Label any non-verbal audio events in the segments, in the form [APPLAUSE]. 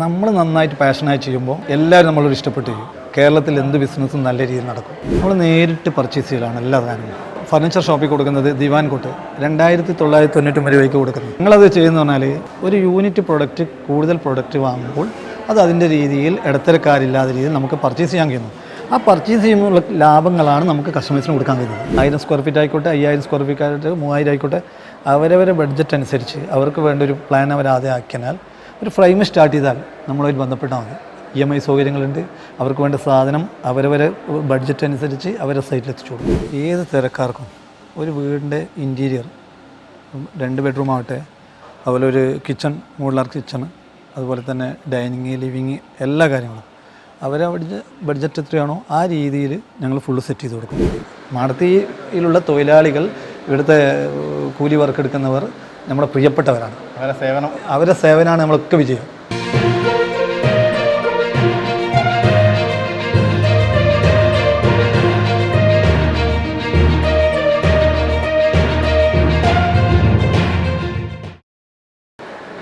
നമ്മൾ നന്നായിട്ട് പാഷനായി ചെയ്യുമ്പോൾ എല്ലാവരും നമ്മളോട് ഇഷ്ടപ്പെട്ട് ചെയ്യും. കേരളത്തിൽ എന്ത് ബിസിനസ്സും നല്ല രീതിയിൽ നടക്കും. നമ്മൾ നേരിട്ട് പർച്ചേസ് ചെയ്യലാണ് എല്ലാ സാധനങ്ങളും. ഫർണിച്ചർ ഷോപ്പിൽ കൊടുക്കുന്നത് ദിവാൻ കോട്ട്. രണ്ടായിരത്തി തൊള്ളായിരത്തി തൊണ്ണൂറ്റൊമ്പത് രൂപയ്ക്ക് കൊടുക്കുന്നത്. നിങ്ങളത് ചെയ്യുന്ന പറഞ്ഞാൽ ഒരു യൂണിറ്റ് പ്രൊഡക്റ്റ് കൂടുതൽ പ്രൊഡക്റ്റ് വാങ്ങുമ്പോൾ അത് അതിന്റെ രീതിയിൽ ഇടത്തരക്കാരില്ലാത്ത രീതിയിൽ നമുക്ക് പർച്ചേസ് ചെയ്യാൻ കഴിയുന്നു. ആ പർച്ചേസ് ചെയ്യുമ്പോൾ ലാഭങ്ങളാണ് നമുക്ക് കസ്റ്റമേഴ്സിന് കൊടുക്കാൻ കഴിയുന്നത്. ആയിരം സ്ക്വയർ ഫീറ്റ് ആയിക്കോട്ടെ അയ്യായിരം സ്ക്വയർ ഫീറ്റ് ആയിട്ട് മൂവായിരം ആയിക്കോട്ടെ അവരവരെ ബഡ്ജറ്റ് അനുസരിച്ച് അവർക്ക് വേണ്ട ഒരു പ്ലാൻ അവരാതെ ആക്കിയാൽ ഒരു ഫ്രെയിം സ്റ്റാർട്ട് ചെയ്താൽ നമ്മളതിൽ ബന്ധപ്പെട്ടാൽ മതി. ഇ എം ഐ സൗകര്യങ്ങളുണ്ട്. അവർക്ക് വേണ്ട സാധനം അവരവരെ ബഡ്ജറ്റ് അനുസരിച്ച് അവരെ സൈറ്റിൽ എത്തിച്ചു കൊടുക്കും. ഏത് തിരക്കാർക്കും ഒരു വീടിന്റെ ഇന്റീരിയർ രണ്ട് ബെഡ്റൂം ആവട്ടെ അതുപോലെ ഒരു കിച്ചൺ മോഡുലാർ കിച്ചൺ അതുപോലെ തന്നെ ഡൈനിങ് ലിവിങ് എല്ലാ കാര്യങ്ങളും. അവരെ ബഡ്ജറ്റ് എത്രയാണോ ആ രീതിയിൽ ഞങ്ങൾ ഫുള്ള് സെറ്റ് ചെയ്ത് കൊടുക്കും. മാടത്തിയിലുള്ള തൊഴിലാളികൾ ഇവിടുത്തെ കൂലി വർക്ക് എടുക്കുന്നവർ നമ്മുടെ പ്രിയപ്പെട്ടവരാണ്. അവരെ സേവനം. അവരുടെ സേവനമാണ് നമ്മളൊക്കെ വിജയം.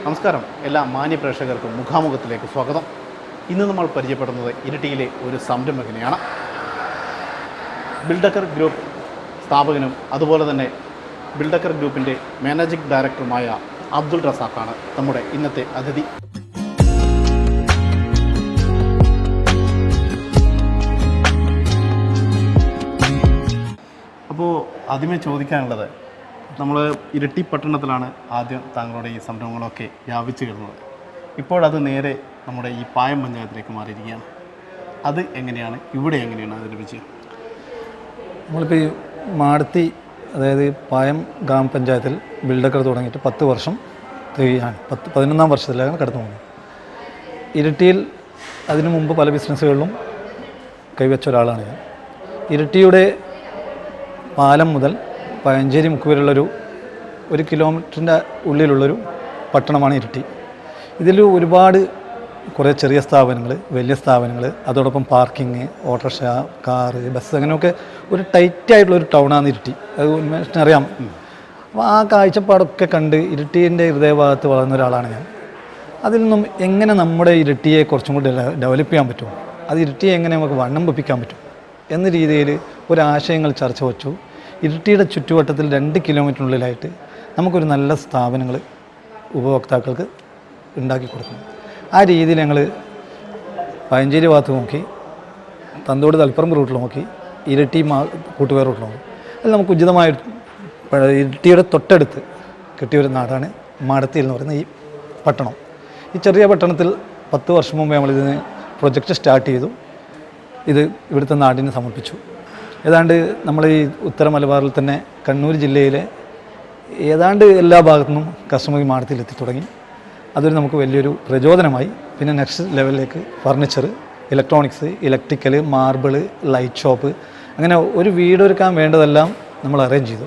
നമസ്കാരം. എല്ലാ മാന്യ പ്രേക്ഷകർക്കും മുഖാമുഖത്തിലേക്ക് സ്വാഗതം. ഇന്ന് നമ്മൾ പരിചയപ്പെടുന്നത് ഇരിട്ടിയിലെ ഒരു സംരംഭകനെയാണ്. ബിൽഡക്കർ ഗ്രൂപ്പ് സ്ഥാപകനും അതുപോലെ തന്നെ ബിൽഡക്കർ ഗ്രൂപ്പിന്റെ മാനേജിംഗ് ഡയറക്ടറുമായ അബ്ദുൾ റസാഖാണ് നമ്മുടെ ഇന്നത്തെ അതിഥി. അപ്പോൾ ആദ്യമേ ചോദിക്കാനുള്ളത് നമ്മൾ ഇരട്ടി പട്ടണത്തിലാണ് ആദ്യം താങ്കളുടെ ഈ സംരംഭങ്ങളൊക്കെ വ്യാപിച്ചു കിടന്നത്. ഇപ്പോഴത് നേരെ നമ്മുടെ ഈ പായം പഞ്ചായത്തിലേക്ക് മാറിയിരിക്കുകയാണ്. അത് എങ്ങനെയാണ് ഇവിടെ എങ്ങനെയാണ് അതിന്റെ വിജയം നമ്മളിപ്പോൾ ഈ മാടത്തി അതായത് പായം ഗ്രാമപഞ്ചായത്തിൽ ബിൽഡക്കർ തുടങ്ങിയിട്ട് പത്ത് വർഷം തികയാണ് പത്ത് പതിനൊന്നാം വർഷത്തിലാണ് കടന്നു പോകുന്നത്. ഇരിട്ടിയിൽ അതിനു മുമ്പ് പല ബിസിനസ്സുകളിലും കൈവച്ച ഒരാളാണ് ഞാൻ. ഇരിട്ടിയുടെ പാലം മുതൽ പഴഞ്ചേരി മുക്ക് വരെയുള്ളൊരു ഒരു കിലോമീറ്ററിന്റെ ഉള്ളിലുള്ളൊരു പട്ടണമാണ് ഇരിട്ടി. ഇതിൽ ഒരുപാട് കുറേ ചെറിയ സ്ഥാപനങ്ങൾ വലിയ സ്ഥാപനങ്ങൾ അതോടൊപ്പം പാർക്കിങ് ഓട്ടോറിക്ഷ കാറ് ബസ് അങ്ങനെയൊക്കെ ഒരു ടൈറ്റ് ആയിട്ടുള്ള ഒരു ടൗണാണ് ഇരിട്ടി. അത് അറിയാം. അപ്പോൾ ആ കാഴ്ചപ്പാടൊക്കെ കണ്ട് ഇരിട്ടീന്റെ ഹൃദയഭാഗത്ത് വളർന്ന ഒരാളാണ് ഞാൻ. അതിൽ നിന്നും എങ്ങനെ നമ്മുടെ ഇരട്ടിയെ കുറച്ചും കൂടി ഡെവലപ്പ് ചെയ്യാൻ പറ്റും? അത് ഇരട്ടിയെ എങ്ങനെ നമുക്ക് വണ്ണം വെപ്പിക്കാൻ പറ്റും? എന്ന രീതിയിൽ ഒരാശയങ്ങൾ ചർച്ച വച്ചു. ഇരട്ടിയുടെ ചുറ്റുവട്ടത്തിൽ രണ്ട് കിലോമീറ്ററിനുള്ളിലായിട്ട് നമുക്കൊരു നല്ല സ്ഥാപനങ്ങൾ ഉപഭോക്താക്കൾക്ക് ഉണ്ടാക്കി കൊടുക്കണം. ആ രീതിയിൽ ഞങ്ങൾ പഴഞ്ചേരി ഭാഗത്ത് നോക്കി തന്തോട് തലപ്പുറം റൂട്ടിൽ നോക്കി ഇരട്ടി മാ കൂട്ടുപേർ റൂട്ടിൽ നോക്കി. അത് നമുക്ക് ഉചിതമായ ഇരട്ടിയുടെ തൊട്ടടുത്ത് കിട്ടിയ ഒരു നാടാണ് മാടത്തിയിൽ എന്ന് പറയുന്ന ഈ പട്ടണം. ഈ ചെറിയ പട്ടണത്തിൽ പത്ത് വർഷം മുമ്പ് നമ്മളിതിന് പ്രൊജക്റ്റ് സ്റ്റാർട്ട് ചെയ്തു. ഇത് ഇവിടുത്തെ നാടിന് സമർപ്പിച്ചു. ഏതാണ്ട് നമ്മൾ ഈ ഉത്തര മലബാറിൽ തന്നെ കണ്ണൂർ ജില്ലയിലെ ഏതാണ്ട് എല്ലാ ഭാഗത്തു നിന്നും കസ്റ്റമർ മാടത്തിൽ എത്തി തുടങ്ങി. അതൊരു നമുക്ക് വലിയൊരു പ്രചോദനമായി. പിന്നെ നെക്സ്റ്റ് ലെവലിലേക്ക് furniture electronics electrical marble light shop അങ്ങനെ ഒരു വീടൊരുക്കാൻ വേണ്ടതെല്ലാം നമ്മൾ അറേഞ്ച് ചെയ്തു.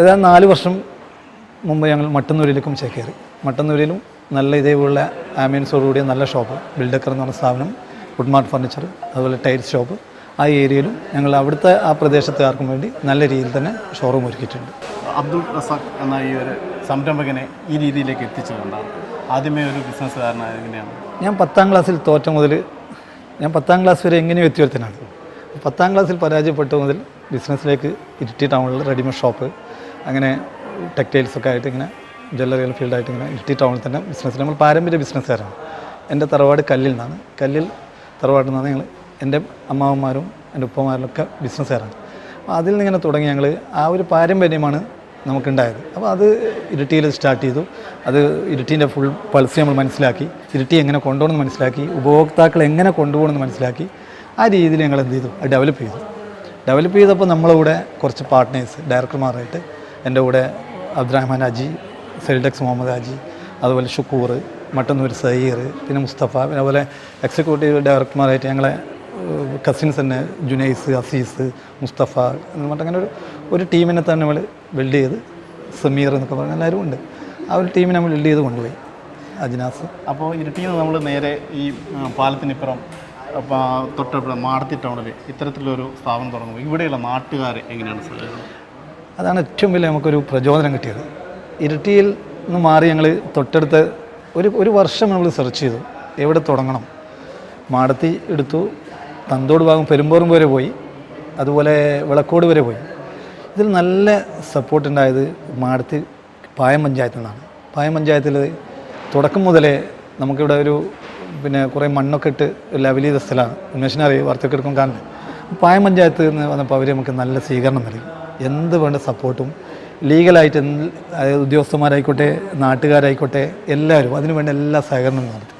ഏതാണ്ട് നാല് വർഷം മുമ്പ് ഞങ്ങൾ മട്ടന്നൂരിലേക്കും ചേക്കേറി. മട്ടന്നൂരിലും നല്ല ഇതേപോലുള്ള ആംബിയൻസോടുകൂടിയ നല്ല ഷോപ്പ് ബിൽഡക്കർ എന്ന് പറഞ്ഞ സ്ഥാപനം ഫുഡ്മാർട്ട് ഫർണിച്ചർ അതുപോലെ ടൈൽസ് ഷോപ്പ് ആ ഏരിയയിലും ഞങ്ങൾ അവിടുത്തെ ആ പ്രദേശത്തുകാർക്കും വേണ്ടി നല്ല രീതിയിൽ തന്നെ ഷോറൂം ഒരുക്കിയിട്ടുണ്ട്. അബ്ദുൾ റസാഖ് എന്ന ഈ ഒരു സംരംഭകനെ ഈ രീതിയിലേക്ക് എത്തിച്ചതുകൊണ്ടാണ് ആദ്യമേ ഒരു ബിസിനസ്സുകാരനായത് എങ്ങനെയാണ്? ഞാൻ പത്താം ക്ലാസ്സിൽ തോറ്റ മുതൽ ഞാൻ പത്താം ക്ലാസ് വരെ എങ്ങനെയും എത്തിയൊരുത്തനാണ് പത്താം ക്ലാസ്സിൽ പരാജയപ്പെട്ട മുതൽ ബിസിനസ്സിലേക്ക് ഇരിട്ടി ടൗണിൽ റെഡിമെയ്ഡ് ഷോപ്പ് അങ്ങനെ ടെക്സ്റ്റൈൽസ് ഒക്കെ ആയിട്ട് ഇങ്ങനെ ജ്വല്ലറികൾ ഫീൽഡായിട്ട് ഇങ്ങനെ ഇരിട്ടി ടൗണിൽ തന്നെ ബിസിനസ് നമ്മൾ പാരമ്പര്യ ബിസിനസ്സുകാരാണ്. എന്റെ തറവാട് കല്ലിൽ നിന്നാണ്. കല്ലിൽ തറവാട്ടിൽ നിന്നാണ് ഞങ്ങൾ എന്റെ അമ്മാവന്മാരും എന്റെ ഉപ്പമാരിലൊക്കെ ബിസിനസ്സുകാരാണ്. അപ്പോൾ അതിൽ നിന്ന് ഇങ്ങനെ തുടങ്ങി ഞങ്ങൾ ആ ഒരു പാരമ്പര്യമാണ് നമുക്കുണ്ടായത്. അപ്പോൾ അത് ഇരിട്ടിയിൽ സ്റ്റാർട്ട് ചെയ്തു. അത് ഇരിട്ടീന്റെ ഫുൾ പൾസ് നമ്മൾ മനസ്സിലാക്കി. ഇരിട്ടി എങ്ങനെ കൊണ്ടുപോകണമെന്ന് മനസ്സിലാക്കി. ഉപഭോക്താക്കൾ എങ്ങനെ കൊണ്ടുപോകണമെന്ന് മനസ്സിലാക്കി. ആ രീതിയിൽ ഞങ്ങൾ എന്ത് ചെയ്തു? അത് ഡെവലപ്പ് ചെയ്തു. ഡെവലപ്പ് ചെയ്തപ്പോൾ നമ്മളെ കൂടെ കുറച്ച് പാർട്ട്നേഴ്സ് ഡയറക്ടർമാരായിട്ട് എന്റെ കൂടെ അബ്ദുറഹ്മാൻ അജി സെൽഡെക്സ് മുഹമ്മദ് അജി അതുപോലെ ഷുക്കൂർ മട്ടന്നൂർ സഹീർ പിന്നെ മുസ്തഫ പിന്നെ അതുപോലെ എക്സിക്യൂട്ടീവ് ഡയറക്ടർമാരായിട്ട് ഞങ്ങളെ കസിൻസ് തന്നെ ജുനൈസ് അസീസ് മുസ്തഫ എന്ന് പറഞ്ഞിട്ട് അങ്ങനെ ഒരു ഒരു ടീമിനെ തന്നെ നമ്മൾ ബിൽഡ് ചെയ്ത് സമീർ എന്നൊക്കെ പറഞ്ഞ എല്ലാവരും ഉണ്ട്. ആ ഒരു ടീമിനെ നമ്മൾ ബിൽഡ് ചെയ്ത് കൊണ്ടുപോയി അജിനാസ്. അപ്പോൾ ഇരിട്ടിയിൽ നിന്ന് നമ്മൾ നേരെ ഈ പാലത്തിനിപ്പുറം തൊട്ടപ്പുറം മാടത്തി ടൗണിൽ ഇത്തരത്തിലൊരു സ്ഥാപനം തുടങ്ങുമ്പോൾ ഇവിടെയുള്ള നാട്ടുകാർ എങ്ങനെയാണ് സഹകരണം അതാണ് ഏറ്റവും വലിയ നമുക്കൊരു പ്രചോദനം കിട്ടിയത്. ഇരിട്ടിയിൽ നിന്ന് മാറി ഞങ്ങൾ തൊട്ടടുത്ത് ഒരു ഒരു വർഷം നമ്മൾ സെർച്ച് ചെയ്തു. എവിടെ തുടങ്ങണം? മാടത്തി എടുത്തു തന്തോട് ഭാഗം പെരുമ്പോറും വരെ പോയി. അതുപോലെ വിളക്കോട് വരെ പോയി. ഇതിൽ നല്ല സപ്പോർട്ടുണ്ടായത് മാടത്തി പായം പഞ്ചായത്തിൽ നിന്നാണ്. പായം പഞ്ചായത്തിൽ തുടക്കം മുതലേ നമുക്കിവിടെ ഒരു പിന്നെ കുറേ മണ്ണൊക്കെ ഇട്ട് ലെവൽ ചെയ്ത സ്ഥലമാണ്. ഉന്മേഷനറി വാർത്തയൊക്കെ എടുക്കും കാണുന്നത് പായം പഞ്ചായത്ത് നിന്ന് വന്നപ്പോൾ അവർ നമുക്ക് നല്ല സ്വീകരണം നൽകി. എന്ത് വേണ്ട സപ്പോർട്ടും ലീഗലായിട്ട് അതായത് ഉദ്യോഗസ്ഥന്മാരായിക്കോട്ടെ നാട്ടുകാരായിക്കോട്ടെ എല്ലാവരും അതിനു വേണ്ട എല്ലാ സഹകരണവും നടത്തി.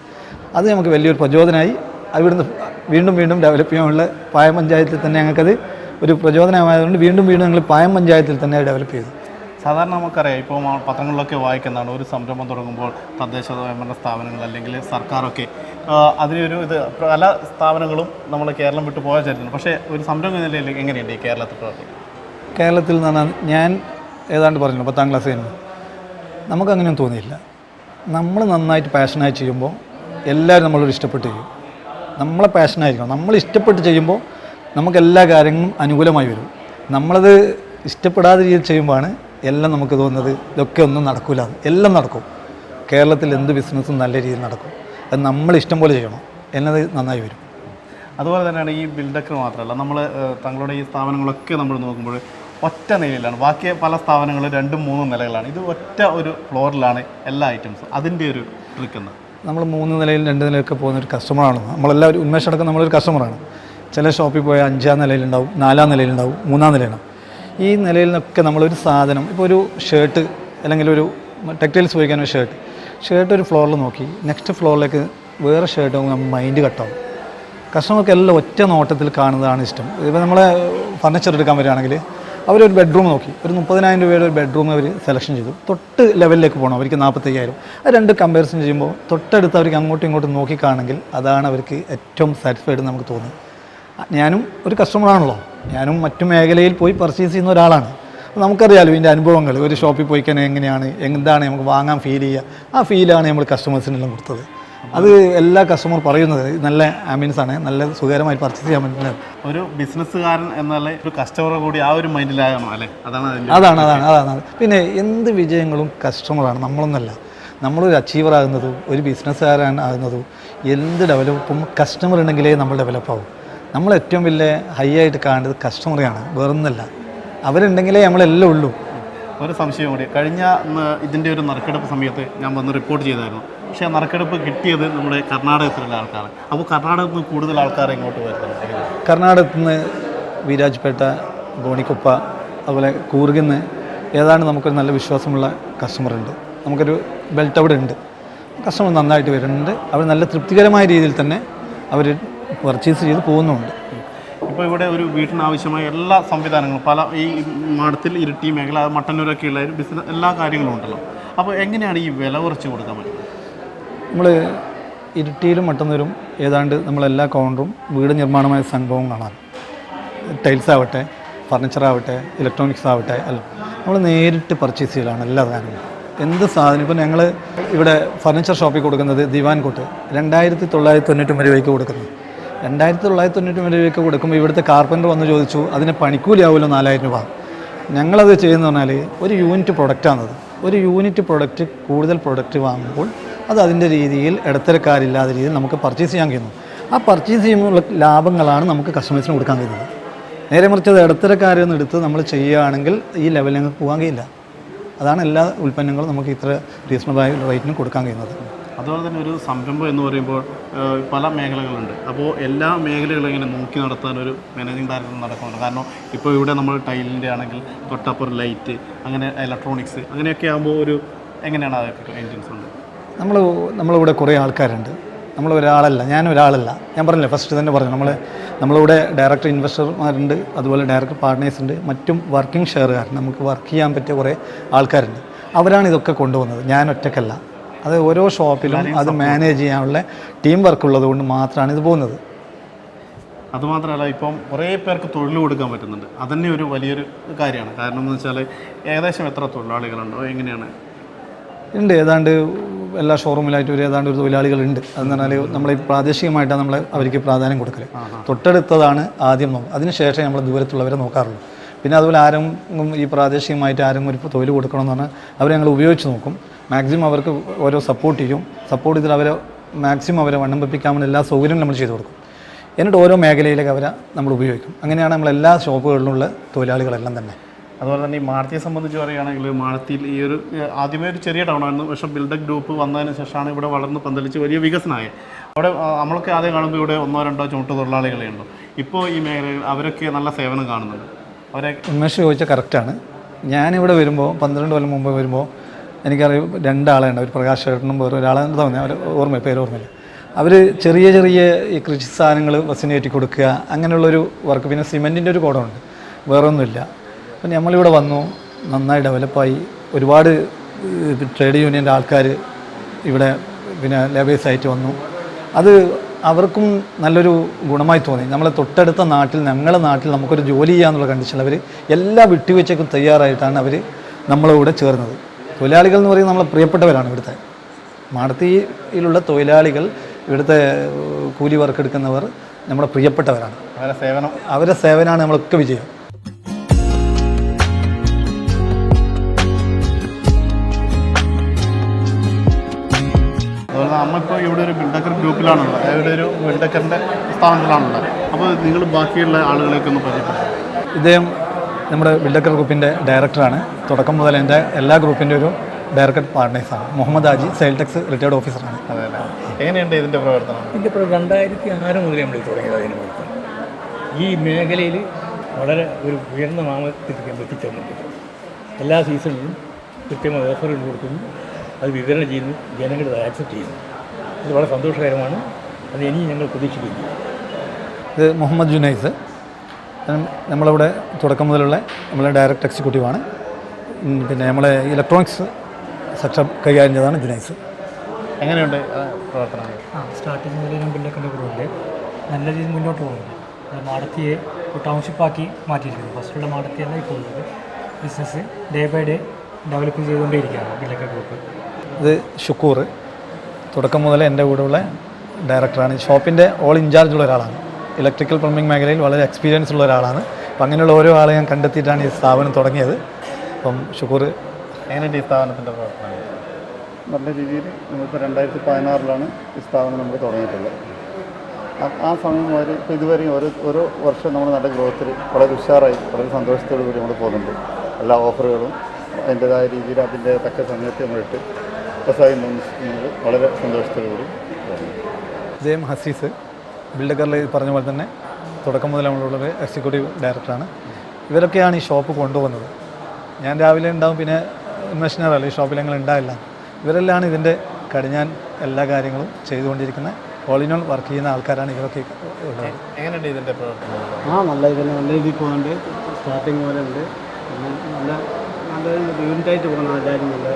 അത് നമുക്ക് വലിയൊരു പ്രചോദനമായി. അവിടുന്ന് വീണ്ടും വീണ്ടും ഡെവലപ്പ് ചെയ്യാനുള്ള പായം പഞ്ചായത്തിൽ തന്നെ ഞങ്ങൾക്കത് ഒരു പ്രചോദനമായതുകൊണ്ട് വീണ്ടും വീണ്ടും ഞങ്ങൾ പായം പഞ്ചായത്തിൽ തന്നെ ഡെവലപ്പ് ചെയ്തു. സാധാരണ നമുക്കറിയാം ഇപ്പോൾ പത്രങ്ങളിലൊക്കെ വായിക്കുന്നതാണ് ഒരു സംരംഭം തുടങ്ങുമ്പോൾ തദ്ദേശ സ്വയംഭരണ സ്ഥാപനങ്ങൾ അല്ലെങ്കിൽ സർക്കാരൊക്കെ അതിനൊരു ഇത് പല സ്ഥാപനങ്ങളും നമ്മൾ കേരളം വിട്ടു പോയ ചരിത്രം പക്ഷേ ഒരു സംരംഭം എന്ന നിലയിൽ എങ്ങനെയുണ്ട് ഈ കേരളത്തിൽ കേരളത്തിൽ നിന്ന് പറഞ്ഞാൽ ഞാൻ ഏതാണ്ട് പറഞ്ഞു പത്താം ക്ലാസ് കഴിഞ്ഞു. നമുക്കങ്ങനെയൊന്നും തോന്നിയില്ല. നമ്മൾ നന്നായിട്ട് പാഷനായി ചെയ്യുമ്പോൾ എല്ലാവരും നമ്മളോട് ഇഷ്ടപ്പെട്ട് ചെയ്യും. നമ്മളെ പാഷനായിരിക്കണം നമ്മൾ ഇഷ്ടപ്പെട്ട് ചെയ്യുമ്പോൾ നമുക്ക് എല്ലാ കാര്യങ്ങളും അനുകൂലമായി വരും. നമ്മളത് ഇഷ്ടപ്പെടാതെ രീതിയിൽ ചെയ്യുമ്പോഴാണ് എല്ലാം നമുക്ക് തോന്നുന്നത് ഇതൊക്കെ ഒന്നും നടക്കില്ല എല്ലാം നടക്കും. കേരളത്തിൽ എന്ത് ബിസിനസ്സും നല്ല രീതിയിൽ നടക്കും. അത് നമ്മൾ ഇഷ്ടം പോലെ ചെയ്യണം. എന്നത് നന്നായി വരും. അതുപോലെ തന്നെയാണ് ഈ ബിൽഡക്കർ മാത്രമല്ല നമ്മൾ തങ്ങളുടെ ഈ സ്ഥാപനങ്ങളൊക്കെ നമ്മൾ നോക്കുമ്പോൾ ഒറ്റ നിലയിലാണ്. ബാക്കി പല സ്ഥാപനങ്ങളും രണ്ടും മൂന്നും നിലകളാണ്. ഇത് ഒറ്റ ഒരു ഫ്ലോറിലാണ് എല്ലാ ഐറ്റംസും അതിന്റെ ഒരു ട്രിക്ക് എന്ന്. നമ്മൾ മൂന്ന് നിലയിൽ രണ്ട് നിലയൊക്കെ പോകുന്ന ഒരു കസ്റ്റമറാണ് നമ്മളെല്ലാവരും ഉന്മേഷം അടക്കം നമ്മളൊരു കസ്റ്റമറാണ് ചില ഷോപ്പിൽ പോയാൽ അഞ്ചാം നിലയിലുണ്ടാവും നാലാം നിലയിലുണ്ടാവും മൂന്നാം നിലയിലുണ്ടാവും ഈ നിലയിൽ നിന്നൊക്കെ നമ്മളൊരു സാധനം ഇപ്പോൾ ഒരു ഷർട്ട് അല്ലെങ്കിൽ ഒരു ടെക്സ്റ്റൈൽസ് ഉപയോഗിക്കാൻ ഒരു ഷർട്ട് ഷർട്ട് ഒരു ഫ്ലോറിൽ നോക്കി നെക്സ്റ്റ് ഫ്ലോറിലേക്ക് വേറെ ഷർട്ട് നമ്മൾ മൈൻഡ് കട്ടാവും കസ്റ്റമർക്ക് എല്ലാം ഒറ്റ നോട്ടത്തിൽ കാണുന്നതാണ് ഇഷ്ടം. ഇപ്പോൾ നമ്മളെ ഫർണിച്ചർ എടുക്കാൻ വരികയാണെങ്കിൽ അവരൊരു ബെഡ്റൂം നോക്കി. ഒരു മുപ്പതിനായിരം രൂപയുടെ ഒരു ബെഡ്റൂം അവർ സെലക്ഷൻ ചെയ്തു. തൊട്ട് ലെവലിലേക്ക് പോകണം. അവർക്ക് നാൽപ്പത്തയ്യായിരം അത് രണ്ട് കമ്പാരിസൺ ചെയ്യുമ്പോൾ തൊട്ടടുത്ത് അവർക്ക് അങ്ങോട്ടും ഇങ്ങോട്ടും നോക്കിക്കാണെങ്കിൽ അതാണ് അവർക്ക് ഏറ്റവും സാറ്റിസ്ഫൈഡ് നമുക്ക് തോന്നുന്നത്. ഞാനും ഒരു കസ്റ്റമറാണല്ലോ ഞാനും മറ്റു മേഖലയിൽ പോയി പർച്ചേസ് ചെയ്യുന്ന ഒരാളാണ്. നമുക്കറിയാലോ ഇതിന്റെ അനുഭവങ്ങൾ. ഒരു ഷോപ്പിൽ പോയി കഴിഞ്ഞാൽ എങ്ങനെയാണ് എന്താണ് നമുക്ക് വാങ്ങാൻ ഫീൽ ചെയ്യുക? ആ ഫീലാണ് നമ്മൾ കസ്റ്റമേഴ്സിനെല്ലാം കൊടുത്തത്. അത് എല്ലാ കസ്റ്റമർ പറയുന്നത് നല്ല ആംബിയൻസ് ആണ് നല്ല സുഖകരമായി പർച്ചേസ് ചെയ്യാൻ പറ്റുന്നത് ഒരു ബിസിനസ്സുകാരൻ എന്നുള്ള ഒരു കസ്റ്റമർ കൂടി ആ ഒരു മൈൻഡിലാകണം അല്ലേ? അതാണ് അതാണ് അതാണ് അതാണ് പിന്നെ എന്ത് വിജയങ്ങളും കസ്റ്റമറാണ് നമ്മളൊന്നല്ല. നമ്മളൊരു അച്ചീവർ ആകുന്നതും ഒരു ബിസിനസ്സുകാരൻ ആകുന്നതും എന്ത് ഡെവലപ്പും കസ്റ്റമർ ഉണ്ടെങ്കിലേ നമ്മൾ ഡെവലപ്പ് ആവും. നമ്മൾ ഏറ്റവും വലിയ ഹൈ ആയിട്ട് കാണേണ്ടത് കസ്റ്റമറെയാണ് വേറൊന്നല്ല. അവരുണ്ടെങ്കിലേ നമ്മളെല്ലാം ഉള്ളൂ. ഒരു സംശയം കൂടി. കഴിഞ്ഞ ഇതിന്റെ ഒരു നറുക്കെടുപ്പ് സമയത്ത് ഞാൻ വന്ന് റിപ്പോർട്ട് ചെയ്തായിരുന്നു. പക്ഷേ നറുക്കെടുപ്പ് കിട്ടിയത് നമ്മുടെ കർണാടകത്തിലുള്ള ആൾക്കാരാണ്. അപ്പോൾ കർണാടകത്തിൽ നിന്ന് കൂടുതൽ ആൾക്കാർ ഇങ്ങോട്ട് വരുന്നുണ്ട്. കർണാടകത്തിൽ നിന്ന് വിരാജ്പേട്ട ഗോണിക്കൊപ്പ അതുപോലെ കൂർഗിൽ നിന്ന് ഏതാണ്ട് നമുക്കൊരു നല്ല വിശ്വാസമുള്ള കസ്റ്റമർ ഉണ്ട്. നമുക്കൊരു ബെൽറ്റ് അവിടെ ഉണ്ട്. കസ്റ്റമർ നന്നായിട്ട് വരുന്നുണ്ട്. അവർ നല്ല തൃപ്തികരമായ രീതിയിൽ തന്നെ അവർ പർച്ചേസ് ചെയ്ത് പോകുന്നുമുണ്ട് ഇപ്പോൾ ഇവിടെ ഒരു വീട്ടിനാവശ്യമായ എല്ലാ സംവിധാനങ്ങളും പല ഈ മാടത്തിൽ ഇരിട്ടി മേഖല മട്ടന്നൂരൊക്കെ ഉള്ള ബിസിനസ് എല്ലാ കാര്യങ്ങളും ഉണ്ടല്ലോ. അപ്പോൾ എങ്ങനെയാണ് ഈ വില കുറച്ച് കൊടുക്കാൻ പറ്റുന്നത്? നമ്മൾ ഇരിട്ടിയിലും മട്ടന്നൂരും ഏതാണ്ട് നമ്മളെല്ലാ കൗണ്ടറും വീട് നിർമ്മാണമായ സംഭവം കാണാം. ടൈൽസ് ആവട്ടെ ഫർണിച്ചർ ആവട്ടെ ഇലക്ട്രോണിക്സ് ആവട്ടെ അല്ല നമ്മൾ നേരിട്ട് പർച്ചേസ് ചെയ്യലാണ് എല്ലാ സാധനങ്ങളും എന്ത് സാധനം? ഇപ്പം ഞങ്ങൾ ഇവിടെ ഫർണിച്ചർ ഷോപ്പിൽ കൊടുക്കുന്നത് ദിവാൻ കോട്ട് രണ്ടായിരത്തി തൊള്ളായിരത്തി തൊണ്ണൂറ്റൊമ്പത് രൂപയ്ക്ക് കൊടുക്കുന്നത് രണ്ടായിരത്തി തൊള്ളായിരത്തി തൊണ്ണൂറ്റൊമ്പത് രൂപയ്ക്ക് കൊടുക്കുമ്പോൾ ഇവിടുത്തെ കാർപ്പന്റർ വന്ന് ചോദിച്ചു അതിന് പണിക്കൂലി ആവുമല്ലോ നാലായിരം രൂപ? ഞങ്ങളത് ചെയ്യുന്നതെന്ന് പറഞ്ഞാൽ ഒരു യൂണിറ്റ് പ്രൊഡക്റ്റാണത് ഒരു യൂണിറ്റ് പ്രൊഡക്റ്റ് കൂടുതൽ പ്രൊഡക്റ്റ് വാങ്ങുമ്പോൾ അത് അതിന്റെ രീതിയിൽ ഇടത്തരക്കാരില്ലാത്ത രീതിയിൽ നമുക്ക് പർച്ചേസ് ചെയ്യാൻ കഴിയുന്നു. ആ പർച്ചേസ് ചെയ്യുമ്പോൾ ലാഭങ്ങളാണ് നമുക്ക് കസ്റ്റമേഴ്സിന് കൊടുക്കാൻ കഴിയുന്നത്. നേരെ മറിച്ച് അത് ഇടത്തരക്കാരെന്ന് എടുത്ത് നമ്മൾ ചെയ്യുകയാണെങ്കിൽ ഈ ലെവലിൽ ഞങ്ങൾക്ക് പോകാൻ കഴിയില്ല. അതാണ് എല്ലാ ഉൽപ്പന്നങ്ങളും നമുക്ക് ഇത്ര റീസണബിൾ ആയ റേറ്റിന് കൊടുക്കാൻ കഴിയുന്നത്. അതുപോലെ തന്നെ ഒരു സംരംഭം എന്ന് പറയുമ്പോൾ പല മേഖലകളുണ്ട്. അപ്പോൾ എല്ലാ മേഖലകളും ഇങ്ങനെ നോക്കി നടത്താൻ ഒരു മാനേജിങ് ഡയറക്ടർ നടക്കുന്നുണ്ട്. കാരണം ഇപ്പോൾ ഇവിടെ നമ്മൾ ടൈലിന്റെ ആണെങ്കിൽ തൊട്ടപ്പുറം ലൈറ്റ് അങ്ങനെ ഇലക്ട്രോണിക്സ് അങ്ങനെയൊക്കെ ആകുമ്പോൾ ഒരു എങ്ങനെയാണ് അതൊക്കെ എൻജിൻസ് ഉണ്ട് നമ്മൾ നമ്മളിവിടെ കുറേ ആൾക്കാരുണ്ട്. നമ്മൾ ഒരാളല്ല ഞാൻ ഒരാളല്ല ഞാൻ പറഞ്ഞില്ല ഫസ്റ്റ് തന്നെ പറഞ്ഞു. നമ്മൾ നമ്മളിവിടെ ഡയറക്ടർ ഇൻവെസ്റ്റർമാരുണ്ട് അതുപോലെ ഡയറക്ടർ പാർട്ട്നേഴ്സ് ഉണ്ട് മറ്റും വർക്കിംഗ് ഷെയറുകാർ നമുക്ക് വർക്ക് ചെയ്യാൻ പറ്റിയ കുറേ ആൾക്കാരുണ്ട്. അവരാണ് ഇതൊക്കെ കൊണ്ടുപോകുന്നത് ഞാൻ ഒറ്റക്കല്ല അത് ഓരോ ഷോപ്പിലും അത് മാനേജ് ചെയ്യാനുള്ള ടീം വർക്ക് ഉള്ളത് കൊണ്ട് മാത്രമാണ് ഇത് പോകുന്നത്. അതുമാത്രമല്ല ഇപ്പം കുറേ പേർക്ക് തൊഴിൽ കൊടുക്കാൻ പറ്റുന്നുണ്ട്. അതന്നെ ഒരു വലിയൊരു കാര്യമാണ്. കാരണം എന്ന് വെച്ചാൽ ഏകദേശം എത്ര തൊഴിലാളികളുണ്ടോ? എങ്ങനെയാണ്? ഉണ്ട്. ഏതാണ്ട് എല്ലാ ഷോറൂമിലായിട്ട് ഒരു ഏതാണ്ട് ഒരു തൊഴിലാളികളുണ്ട്. അതെന്ന് പറഞ്ഞാൽ നമ്മൾ പ്രാദേശികമായിട്ടാണ് നമ്മൾ അവർക്ക് പ്രാധാന്യം കൊടുക്കൽ തൊട്ടടുത്തതാണ് ആദ്യം നോക്കുക അതിനുശേഷം നമ്മൾ ദൂരത്തുള്ളവരെ നോക്കാറുള്ളൂ. പിന്നെ അതുപോലെ ആരെങ്കിലും ഈ പ്രാദേശികമായിട്ട് ആരെങ്കിലും ഒരു തൊഴിൽ കൊടുക്കണമെന്ന് പറഞ്ഞാൽ അവരെ ഞങ്ങൾ ഉപയോഗിച്ച് നോക്കും. മാക്സിമം അവർക്ക് ഓരോ സപ്പോർട്ട് ചെയ്യും. സപ്പോർട്ട് ചെയ്തിട്ട് അവരെ മാക്സിമം അവരെ വണ്ണം വെപ്പിക്കാമെന്ന എല്ലാ സൗകര്യവും നമ്മൾ ചെയ്തു കൊടുക്കും. എന്നിട്ട് ഓരോ മേഖലയിലേക്ക് അവരെ നമ്മൾ ഉപയോഗിക്കും. അങ്ങനെയാണ് നമ്മൾ എല്ലാ ഷോപ്പുകളിലുള്ള തൊഴിലാളികളെല്ലാം തന്നെ. അതുപോലെ തന്നെ ഈ മാർത്തിയെ സംബന്ധിച്ച് പറയുകയാണെങ്കിൽ മാർത്തിയിൽ ഈ ഒരു ആദ്യമേ ഒരു ചെറിയ ടൗൺ ആയിരുന്നു. പക്ഷെ ബിൽഡക് ഗ്രൂപ്പ് വന്നതിന് ശേഷമാണ് ഇവിടെ വളർന്ന് പന്തലിച്ച് വലിയ വികസനമായി. അവിടെ നമ്മളൊക്കെ ആദ്യം കാണുമ്പോൾ ഇവിടെ ഒന്നോ രണ്ടോ ചുമട്ട് തൊഴിലാളികളെ ഉണ്ടോ ഇപ്പോൾ ഈ മേഖലയിൽ അവരൊക്കെ നല്ല സേവനം കാണുന്നുണ്ട്. അവരെ ഉന്മേഷ് ചോദിച്ചാൽ കറക്റ്റാണ് ഞാനിവിടെ വരുമ്പോൾ പന്ത്രണ്ട് കൊല്ലം മുമ്പ് വരുമ്പോൾ എനിക്കറിയാം രണ്ടാളെ ഉണ്ട് ഒരു പ്രകാശ് ചേട്ടനും വേറെ ഒരാളെന്ന് തോന്നുന്നത് അവർ ഓർമ്മ പേര് ഓർമ്മയില്ല. അവർ ചെറിയ ചെറിയ ഈ കൃഷി സാധനങ്ങൾ ബസ്സിന് കയറ്റി കൊടുക്കുക അങ്ങനെയുള്ളൊരു വർക്ക് പിന്നെ സിമെന്റിന്റെ ഒരു കോടമുണ്ട്. വേറൊന്നുമില്ല. അപ്പം നമ്മളിവിടെ വന്നു നന്നായി ഡെവലപ്പായി ഒരുപാട് ട്രേഡ് യൂണിയന്റെ ആൾക്കാർ ഇവിടെ പിന്നെ ലേബേഴ്സ് ആയിട്ട് വന്നു. അത് അവർക്കും നല്ലൊരു ഗുണമായി തോന്നി. നമ്മളെ തൊട്ടടുത്ത നാട്ടിൽ ഞങ്ങളുടെ നാട്ടിൽ നമുക്കൊരു ജോലി ചെയ്യാന്നുള്ള കണ്ടീഷനിൽ അവർ എല്ലാ വിട്ടുവീഴ്ചയ്ക്കും തയ്യാറായിട്ടാണ് അവർ നമ്മളെ ചേർന്നത്. തൊഴിലാളികൾ എന്ന് പറയുന്നത് നമ്മളെ പ്രിയപ്പെട്ടവരാണ് ഇവിടുത്തെ. മാടത്തിയിലുള്ള തൊഴിലാളികൾ ഇവിടുത്തെ കൂലി വർക്ക് എടുക്കുന്നവർ നമ്മുടെ പ്രിയപ്പെട്ടവരാണ്. അവരെ സേവനം. അവരുടെ സേവനമാണ് നമ്മളൊക്കെ വിജയം. ബിൽഡക്കർ അതായത് ഇവിടെ ഒരു വെൽഡക്കറിന്റെ സ്ഥാപനത്തിലാണുള്ളത് അപ്പോൾ നിങ്ങൾ ബാക്കിയുള്ള ആളുകളെയൊക്കെ ഒന്ന് പരിചയപ്പെടുത്തും. ഇദ്ദേഹം നമ്മുടെ വിൽഡക്കർ ഗ്രൂപ്പിന്റെ ഡയറക്ടറാണ്. തുടക്കം മുതൽ എന്റെ എല്ലാ ഗ്രൂപ്പിന്റെ ഒരു director പാർട്ട്നേഴ്സാണ് Muhammad Aji sales tax retired ഓഫീസറാണ്. എങ്ങനെയുണ്ട് ഇതിന്റെ പ്രവർത്തനം? ഇതിന്റെ ഇപ്പോൾ രണ്ടായിരത്തി ആറ് മുതൽ നമ്മൾ തുടങ്ങിയത് അതിന് പ്രവർത്തനം ഈ മേഖലയിൽ വളരെ ഒരു ഉയർന്ന നാമത്തിലേക്ക് എത്തിച്ചേർന്നിട്ടുണ്ട് എല്ലാ സീസണിലും കൃത്യമായ ഓഫറുകൾ കൊടുക്കുന്നു. അത് വിതരണം ചെയ്യുന്നു. ജനങ്ങൾ അത് ആക്സെപ്റ്റ് ചെയ്യുന്നു. ഇത് വളരെ സന്തോഷകരമാണ്. അത് ഇനി ഞങ്ങൾ പ്രതീക്ഷിക്കുന്നു. ഇത് മുഹമ്മദ് ജുനൈസ് നമ്മളവിടെ തുടക്കം മുതലുള്ള നമ്മളെ ഡയറക്റ്റ് എക്സിക്യൂട്ടീവാണ് പിന്നെ നമ്മളെ ഇലക്ട്രോണിക്സ് സെക്ഷൻ കൈകാര്യം ചെയ്തതാണ് ജുനൈസ് എങ്ങനെയുണ്ട് പ്രവർത്തനം ആ സ്റ്റാർട്ടിങ് മുതൽ ഞാൻ ബിൽഡൊക്കെ കുറവുണ്ട് നല്ല രീതിയിൽ മുന്നോട്ട് പോകുന്നുണ്ട്. അത് മാടത്തിയെ ഒരു ടൗൺഷിപ്പാക്കി മാറ്റിയിരിക്കുന്നു. ഫസ്റ്റുള്ള മാടത്തിയല്ല ഇപ്പോൾ ഉള്ളത്. Business day by day develop ചെയ്തുകൊണ്ടേയിരിക്കുകയാണ് ബിൽഡൊക്കെ ഗ്രൂപ്പ് ഇത് ഷുക്കൂർ. തുടക്കം മുതൽ എന്റെ കൂടെയുള്ള ഡയറക്ടറാണ്. ഷോപ്പിന്റെ ഓൾ ഇൻചാർജ് ഉള്ള ഒരാളാണ്. ഇലക്ട്രിക്കൽ പ്ലംബിംഗ് മേഖലയിൽ വളരെ എക്സ്പീരിയൻസ് ഉള്ള ഒരാളാണ്. അപ്പം അങ്ങനെയുള്ള ഓരോ ആളെ ഞാൻ കണ്ടെത്തിയിട്ടാണ് ഈ സ്ഥാപനം തുടങ്ങിയത്. അപ്പം ഷുക്കൂർ എങ്ങനെയുണ്ട് ഈ സ്ഥാപനത്തിന്റെ പ്രവർത്തനം? നല്ല രീതിയിൽ നമ്മളിപ്പോൾ രണ്ടായിരത്തി പതിനാറിലാണ് ഈ സ്ഥാപനം നമ്മൾ തുടങ്ങിയിട്ടുള്ളത്. ആ- സമയം മുതൽ ഇപ്പോൾ ഇതുവരെയും ഓരോ ഓരോ വർഷം നമ്മൾ നല്ല ഗ്രോത്തിൽ വളരെ ഉഷാറായി വളരെ സന്തോഷത്തോടു കൂടി നമ്മൾ പോകുന്നുണ്ട്. എല്ലാ ഓഫറുകളും അതിന്റെതായ രീതിയിൽ അതിന്റെ തക്ക സമയത്ത് നമ്മളിട്ട് വളരെ സന്തോഷത്തോടു ജയം ഹസീസ് ബിൽഡക്കറിൽ പറഞ്ഞ പോലെ തന്നെ തുടക്കം മുതൽ നമ്മളുള്ളത് എക്സിക്യൂട്ടീവ് ഡയറക്ടറാണ്. ഇവരൊക്കെയാണ് ഈ ഷോപ്പ് കൊണ്ടുപോകുന്നത്. ഞാൻ രാവിലെ ഉണ്ടാവും പിന്നെ ഇൻവെസ്റ്റനറല്ല ഈ ഷോപ്പിൽ ഞങ്ങൾ ഉണ്ടാവില്ല. ഇവരെല്ലാം ഇതിന്റെ കടിഞ്ഞാൻ എല്ലാ കാര്യങ്ങളും ചെയ്തുകൊണ്ടിരിക്കുന്ന ഓൾ ഇൻ ഓൾ വർക്ക് ചെയ്യുന്ന ആൾക്കാരാണ് ഇവരൊക്കെ ഉള്ളത്. എങ്ങനെയുണ്ട് ഇതിന്റെ പ്രവർത്തനം? ആ നല്ല ഇതിൽ നല്ല രീതിയിൽ പോകുന്നുണ്ട് സ്റ്റാർട്ടിങ് പോലെ ഉണ്ട്. പിന്നെ നല്ല നല്ല യൂണിറ്റായിട്ട് പോകുന്ന എല്ലാവരും നല്ല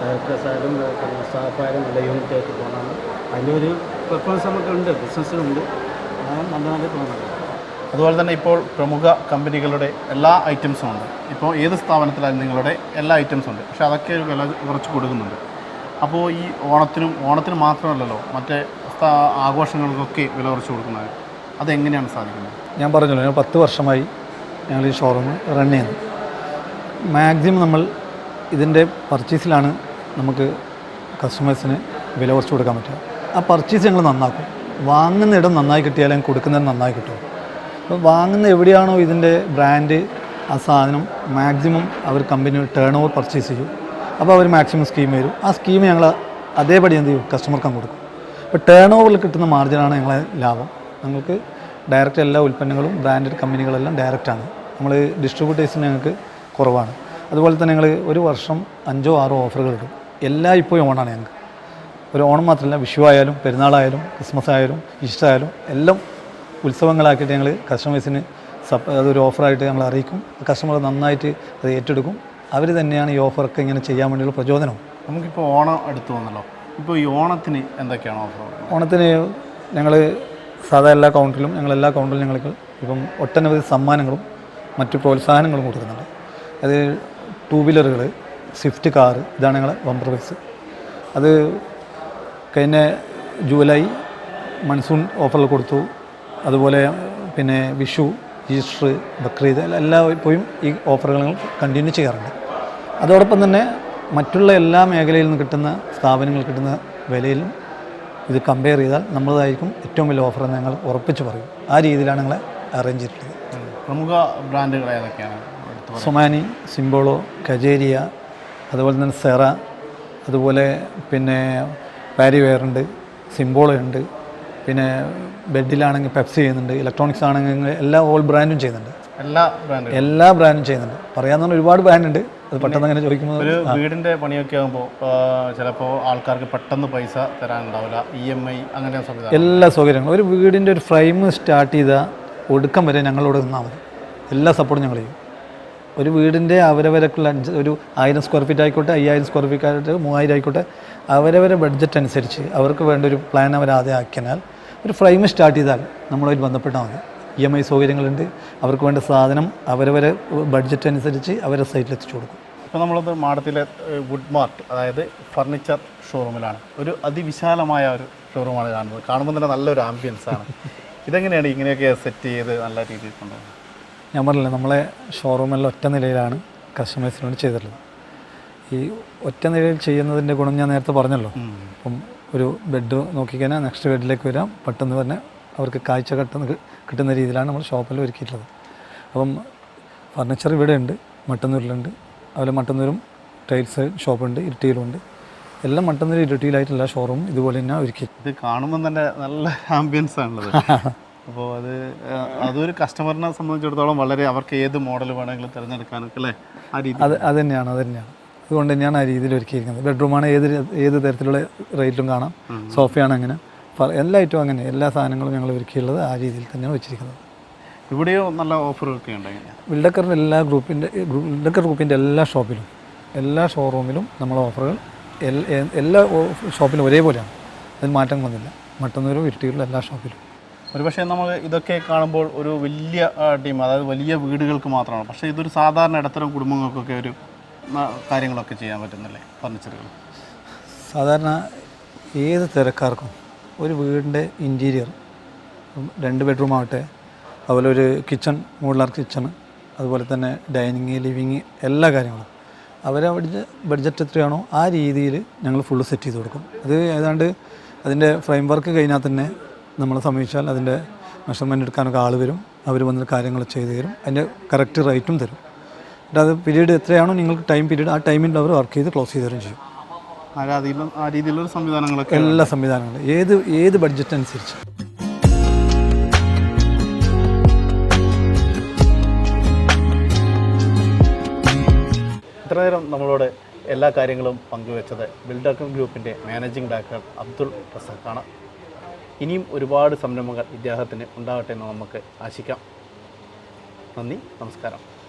ഡയറക്ടേഴ്സ് ആയാലും പിന്നെ സ്റ്റാഫായാലും നല്ല യൂണിറ്റായിട്ട് പോകണം. അതിന്റെ ഒരു പെർഫോമൻസ് നമുക്കുണ്ട് ബിസിനസ്സിലുണ്ട് നല്ല നല്ല തോന്നുന്നുണ്ട് അതുപോലെ തന്നെ ഇപ്പോൾ പ്രമുഖ കമ്പനികളുടെ എല്ലാ ഐറ്റംസും ഉണ്ട്. ഇപ്പോൾ ഏത് സ്ഥാപനത്തിലായാലും നിങ്ങളുടെ എല്ലാ ഐറ്റംസും ഉണ്ട്. പക്ഷേ അതൊക്കെ വില കുറച്ച് കൊടുക്കുന്നുണ്ട്. അപ്പോൾ ഈ ഓണത്തിനും ഓണത്തിന് മാത്രമല്ലല്ലോ മറ്റേ ആഘോഷങ്ങൾക്കൊക്കെ വില കുറച്ച് കൊടുക്കുന്നത്. അതെങ്ങനെയാണ് സാധിക്കുന്നത്? ഞാൻ പറഞ്ഞല്ലോ ഞാൻ പത്ത് വർഷമായി ഞങ്ങൾ ഈ ഷോറൂം റൺ ചെയ്യുന്നു. മാക്സിമം നമ്മൾ ഇതിന്റെ പർച്ചേസിലാണ് നമുക്ക് കസ്റ്റമേഴ്സിന് വില കുറച്ച് കൊടുക്കാൻ പറ്റുക. ആ പർച്ചേസ് ഞങ്ങൾ നന്നാക്കും. വാങ്ങുന്ന ഇടം നന്നായി കിട്ടിയാലും കൊടുക്കുന്നത് നന്നായി കിട്ടും. അപ്പോൾ വാങ്ങുന്ന എവിടെയാണോ ഇതിന്റെ ബ്രാൻഡ് ആ സാധനം മാക്സിമം അവർ കമ്പനി ടേൺ ഓവർ പർച്ചേസ് ചെയ്യും. അപ്പോൾ അവർ മാക്സിമം സ്കീം വരും. ആ സ്കീം ഞങ്ങൾ അതേപടി എന്ത് ചെയ്യും? കസ്റ്റമർക്ക് കൊടുക്കും. അപ്പോൾ ടേൺ ഓവറിൽ കിട്ടുന്ന മാർജിനാണ് ഞങ്ങളെ ലാഭം. ഞങ്ങൾക്ക് ഡയറക്റ്റ് എല്ലാ ഉൽപ്പന്നങ്ങളും ബ്രാൻഡഡ് കമ്പനികളെല്ലാം ഡയറക്റ്റാണ് നമ്മൾ ഡിസ്ട്രിബ്യൂട്ടേഴ്സിന് ഞങ്ങൾക്ക് കുറവാണ്. അതുപോലെ തന്നെ ഞങ്ങൾ ഒരു വർഷം അഞ്ചോ ആറോ ഓഫറുകൾ ഇടും. എല്ലാം ഇപ്പോഴും ഓണാണ് ഞങ്ങൾക്ക്. ഒരു ഓണം മാത്രമല്ല വിഷു ആയാലും പെരുന്നാളായാലും ക്രിസ്മസ് ആയാലും ഈസ്റ്റർ ആയാലും എല്ലാം ഉത്സവങ്ങളാക്കിയിട്ട് ഞങ്ങൾ കസ്റ്റമേഴ്സിന് സപ്പ് അതൊരു ഓഫറായിട്ട് ഞങ്ങൾ അറിയിക്കും. കസ്റ്റമർ നന്നായിട്ട് അത് ഏറ്റെടുക്കും. അവർ തന്നെയാണ് ഈ ഓഫറൊക്കെ ഇങ്ങനെ ചെയ്യാൻ വേണ്ടിയുള്ള പ്രചോദനം. നമുക്കിപ്പോൾ ഓണം അടുത്ത് വന്നല്ലോ. ഇപ്പോൾ ഈ ഓണത്തിന് എന്തൊക്കെയാണ് ഓഫർ ഓണത്തിന് ഞങ്ങൾ സാധാ എല്ലാ കൗണ്ടിലും ഞങ്ങൾ എല്ലാ കൗണ്ടിലും ഞങ്ങൾക്ക് ഇപ്പം ഒട്ടനവധി സമ്മാനങ്ങളും മറ്റു പ്രോത്സാഹനങ്ങളും കൊടുക്കുന്നുണ്ട്. അത് ടൂ വീലറുകൾ സ്വിഫ്റ്റ് കാറ് ഇതാണ് ഞങ്ങളെ ബമ്പർ പ്രൈസ് അത് കഴിഞ്ഞ ജൂലൈ മൺസൂൺ ഓഫറിൽ കൊടുത്തു. അതുപോലെ പിന്നെ വിഷു ഈസ്റ്റർ ബക്രീദ് എല്ലാ ഇപ്പോഴും ഈ ഓഫറുകൾ കണ്ടിന്യൂ ചെയ്യാറുണ്ട്. അതോടൊപ്പം തന്നെ മറ്റുള്ള എല്ലാ മേഖലയിൽ നിന്ന് കിട്ടുന്ന സ്ഥാപനങ്ങൾ കിട്ടുന്ന വിലയിലും ഇത് കമ്പയർ ചെയ്താൽ നമ്മളതായിരിക്കും ഏറ്റവും വലിയ ഓഫർ എന്ന് ഞങ്ങൾ ഉറപ്പിച്ച് പറയും. ആ രീതിയിലാണ് ഞങ്ങളെ അറേഞ്ച് ചെയ്തിട്ടുള്ളത്. പ്രമുഖ ബ്രാൻഡുകൾ ഏതൊക്കെയാണ്? സൊമാനി സിംബോളോ കജേരിയ അതുപോലെ തന്നെ സെറ അതുപോലെ പിന്നെ പാരിവെയറുണ്ട് ഉണ്ട് സിംബോളോ ഉണ്ട് പിന്നെ ബെഡിലാണെങ്കിൽ പെപ്സി ചെയ്യുന്നുണ്ട് ഇലക്ട്രോണിക്സ് ആണെങ്കിൽ എല്ലാ ഓൾ ബ്രാൻഡും ചെയ്യുന്നുണ്ട്. എല്ലാ ബ്രാൻഡും. എല്ലാ ബ്രാൻഡും ചെയ്യുന്നുണ്ട്. പറയാവുന്ന ഒരുപാട് ബ്രാൻഡ് ഉണ്ട് അത് പെട്ടെന്ന് അങ്ങനെ ചോദിക്കുമ്പോൾ ഒരു വീടിന്റെ പണിയൊക്കെ ആകുമ്പോൾ ചിലപ്പോൾ ആൾക്കാർക്ക് പെട്ടെന്ന് പൈസ തരാനുണ്ടാവില്ല. ഇ എം ഐ അങ്ങനെ സംവിധാനം എല്ലാ സൗകര്യങ്ങളും. ഒരു വീടിന്റെ ഒരു ഫ്രെയിം സ്റ്റാർട്ട് ചെയ്താൽ ഒടുക്കം വരെ ഞങ്ങളോട് നിന്നാൽ മതി. എല്ലാ സപ്പോർട്ടും ഞങ്ങൾ ചെയ്യും. ഒരു വീടിന്റെ അവരവരക്കുള്ള അഞ്ച് ഒരു ആയിരം സ്ക്വയർ ഫീറ്റ് ആയിക്കോട്ടെ അയ്യായിരം സ്ക്വയർ ഫീറ്റ് ആയിട്ട് മൂവായിരം ആയിക്കോട്ടെ അവരവരെ ബഡ്ജറ്റ് അനുസരിച്ച് അവർക്ക് വേണ്ട ഒരു പ്ലാൻ അവർ ആദ്യം ആക്കിയാൽ ഒരു ഫ്രെയിം സ്റ്റാർട്ട് ചെയ്താൽ നമ്മളതിൽ ബന്ധപ്പെട്ടാൽ മതി. ഇ എം ഐ സൗകര്യങ്ങളുണ്ട്. അവർക്ക് വേണ്ട സാധനം അവരവരെ ബഡ്ജറ്റ് അനുസരിച്ച് അവരെ സൈറ്റിൽ എത്തിച്ചു കൊടുക്കും. ഇപ്പോൾ നമ്മളത് മാടത്തിലെ ഏഹ്, വുഡ് മാർട്ട് അതായത് ഫർണിച്ചർ ഷോറൂമിലാണ് ഒരു അതിവിശാലമായ ഒരു ഷോറൂമാണ് കാണുന്നത്. കാണുമ്പോൾ തന്നെ നല്ലൊരു ആംബിയൻസ് ആണ്. ഇതെങ്ങനെയാണ് ഇങ്ങനെയൊക്കെ സെറ്റ് ചെയ്ത് നല്ല രീതിയിൽ കൊണ്ടുപോകുന്നത്? ഞാൻ പറഞ്ഞില്ല നമ്മളെ ഷോറൂമെല്ലാം ഒറ്റ നിലയിലാണ് കസ്റ്റമേഴ്സിന് വേണ്ടി ചെയ്തിട്ടുള്ളത്. ഈ ഒറ്റ നിലയിൽ ചെയ്യുന്നതിന്റെ ഗുണം ഞാൻ നേരത്തെ പറഞ്ഞല്ലോ. അപ്പം ഒരു ബെഡ് നോക്കിക്കഴിഞ്ഞാൽ നെക്സ്റ്റ് ബെഡിലേക്ക് വരാം പെട്ടെന്ന് തന്നെ അവർക്ക് കാഴ്ച കിട്ടുന്ന കിട്ടുന്ന രീതിയിലാണ് നമ്മൾ ഷോപ്പിൽ ഒരുക്കിയിട്ടുള്ളത്. അപ്പം ഫർണിച്ചർ ഇവിടെ ഉണ്ട് മട്ടന്നൂരിലുണ്ട്. അതുപോലെ മട്ടന്നൂരും ടൈൽസ് ഷോപ്പുണ്ട് ഇരിട്ടിയിലുണ്ട് എല്ലാം മട്ടന്നൂർ ഇരിട്ടിയിലായിട്ടുള്ള ഷോറൂം ഇതുപോലെ തന്നെ ഒരുക്കി. ഇത് കാണുമ്പോൾ തന്നെ നല്ല ആംബിയൻസ് ആണുള്ളത്. [LAUGHS] അപ്പോൾ അത് അതൊരു കസ്റ്റമറിനെ സംബന്ധിച്ചിടത്തോളം വളരെ അവർക്ക് ഏത് മോഡൽ വേണമെങ്കിലും തിരഞ്ഞെടുക്കാനൊക്കെ അല്ലേ? ആ രീതി. അത് അത് തന്നെയാണ് അത് തന്നെയാണ് അതുകൊണ്ട് തന്നെയാണ് ആ രീതിയിൽ ഒരുക്കിയിരിക്കുന്നത്. ബെഡ്റൂമാണ് ഏത് ഏത് തരത്തിലുള്ള റേറ്റിലും കാണാം. സോഫയാണ് അങ്ങനെ. എല്ലാ ഐറ്റവും അങ്ങനെ. എല്ലാ സാധനങ്ങളും ഞങ്ങൾ ഒരുക്കിയുള്ളത് ആ രീതിയിൽ തന്നെയാണ് വെച്ചിരിക്കുന്നത്. ഇവിടെയോ നല്ല ഓഫറുകളൊക്കെ ഉണ്ട് വിൽഡക്കറിന്റെ എല്ലാ ഗ്രൂപ്പിന്റെ വിൽഡക്കർ ഗ്രൂപ്പിന്റെ എല്ലാ ഷോപ്പിലും എല്ലാ ഷോറൂമിലും നമ്മളെ ഓഫറുകൾ എല്ലാ ഷോപ്പിലും ഒരേപോലെയാണ്. അതിൽ മാറ്റം വന്നില്ല. മട്ടന്നൂരും ഇരിട്ടിയിലും എല്ലാ ഷോപ്പിലും. ഒരുപക്ഷെ നമ്മൾ ഇതൊക്കെ കാണുമ്പോൾ ഒരു വലിയ ടീം അതായത് വലിയ വീടുകൾക്ക് മാത്രമാണ്. പക്ഷേ ഇതൊരു സാധാരണ ഇടത്തരം കുടുംബങ്ങൾക്കൊക്കെ ഒരു കാര്യങ്ങളൊക്കെ ചെയ്യാൻ പറ്റുന്നില്ലേ? ഫർണിച്ചറുകൾ. സാധാരണ ഏത് തിരക്കാർക്കും ഒരു വീടിന്റെ ഇന്റീരിയർ രണ്ട് ബെഡ്റൂം ആവട്ടെ അതുപോലെ ഒരു കിച്ചൺ മോഡുലാർ കിച്ചൺ അതുപോലെ തന്നെ ഡൈനിങ് ലിവിങ് എല്ലാ കാര്യങ്ങളും. അവരെ ബഡ്ജറ്റ് എത്രയാണോ ആ രീതിയിൽ ഞങ്ങൾ ഫുള്ള് സെറ്റ് ചെയ്ത് കൊടുക്കും. അത് ഏതാണ്ട് അതിന്റെ ഫ്രെയിം വർക്ക് കഴിഞ്ഞാൽ തന്നെ നമ്മളെ സമീപിച്ചാൽ അതിന്റെ മെഷർമെന്റ് എടുക്കാനൊക്കെ ആൾ വരും. അവർ വന്ന് കാര്യങ്ങൾ ചെയ്തു തരും. അതിന്റെ കറക്റ്റ് റേറ്റും തരും. എന്നിട്ട് അത് പീരീഡ് എത്രയാണോ നിങ്ങൾക്ക് ടൈം പീരീഡ് ആ ടൈമിൽ അവർ വർക്ക് ചെയ്ത് ക്ലോസ് ചെയ്ത് തരും ചെയ്യും. ആ രീതിയിലുള്ള സംവിധാനങ്ങളൊക്കെ എല്ലാ സംവിധാനങ്ങളും. ഏത് ഏത് ബഡ്ജറ്റ് അനുസരിച്ച്. ഇത്ര നേരം നമ്മളോട് എല്ലാ കാര്യങ്ങളും പങ്കുവെച്ചത് ബിൽഡക്കർ ഗ്രൂപ്പിന്റെ മാനേജിംഗ് ഡയറക്ടർ അബ്ദുൾ റസാഖാണ്. ഇനിയും ഒരുപാട് സംരംഭങ്ങൾ ഇദ്ദേഹത്തിന് ഉണ്ടാകട്ടെ എന്ന് നമുക്ക് ആശിക്കാം. നന്ദി നമസ്കാരം.